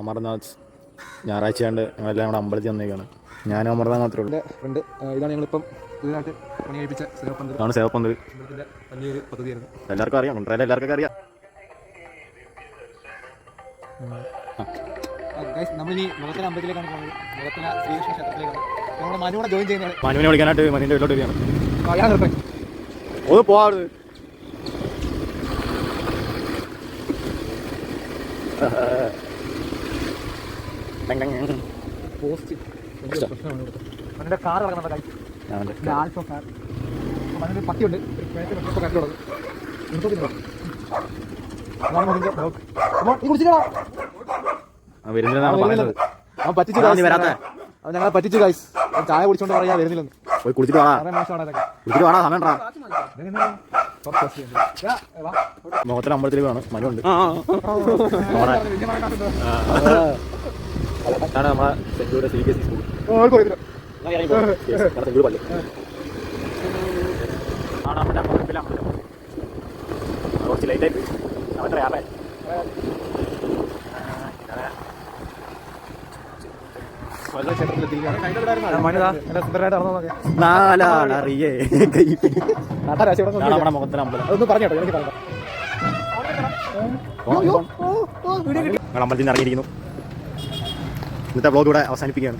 അമർനാഥ് ഞായറാഴ്ച കണ്ട് ഞങ്ങളെല്ലാം നമ്മുടെ അമ്പലത്തിൽ വന്നേക്കാണ്. ഞാനും അമർനാഥ് മാത്രമേ ഉള്ളൂ. ഫ്രണ്ട് ഇതാണ് ഞങ്ങളിപ്പം പുതിയതായിട്ട് പണി കഴിപ്പിച്ച സേവപ്പന്തൽ. ഇതാണ് സേവപ്പന്ത് അമ്പലത്തിന്റെ വലിയൊരു പദ്ധതിയായിരുന്നു. എല്ലാവർക്കും അറിയാം. കുണ്ടറയിലെ എല്ലാവർക്കും അറിയാം. നമ്മളിനി മുഖത്തല അമ്പലത്തിലേക്കാണ് പോകുന്നത്. മുഖത്തല ശ്രീകൃഷ്ണ ക്ഷേത്രത്തിലേക്കാണ്. ഞങ്ങളുടെ മനുകൂടെ ജോയിൻ ചെയ്യുന്നതാണ്. മനുവിനെ വിളിക്കാനായിട്ട് മനുവിന്റെ വീട്ടിലോട്ട് വരികയാണ്. ഞാൻ നിർത്താം. ഒന്ന് മനുവിന്റെ കാർ ആൽഫോ കാർ ഞങ്ങളെ പറ്റിച്ചു ഗൈസ് ചായ കുടിച്ചോണ്ട് പറയാ വരുന്നില്ലെന്ന്. പോയി കുടിച്ചിട്ട് വാടാ. സമയം. മുഖത്തിന് അമ്പലത്തിൽ വേണം. മനുണ്ട് അതാണ് നമ്മളെ century C B S E school. Century പള്ളി ആണ് നമ്മുടെ അമ്പലം കുറച്ച്. നാലാളറിയേ. നമ്മുടെ മുഖത്തിന് അമ്പലം അതൊന്ന് പറഞ്ഞു കേട്ടോ എനിക്ക് പറഞ്ഞു അമ്പലത്തിൽ നിന്ന് ഇറങ്ങിയിരിക്കുന്നു ഇന്നത്തെ ബ്ലോഗ് ഇവിടെ അവസാനിപ്പിക്കുകയാണ്.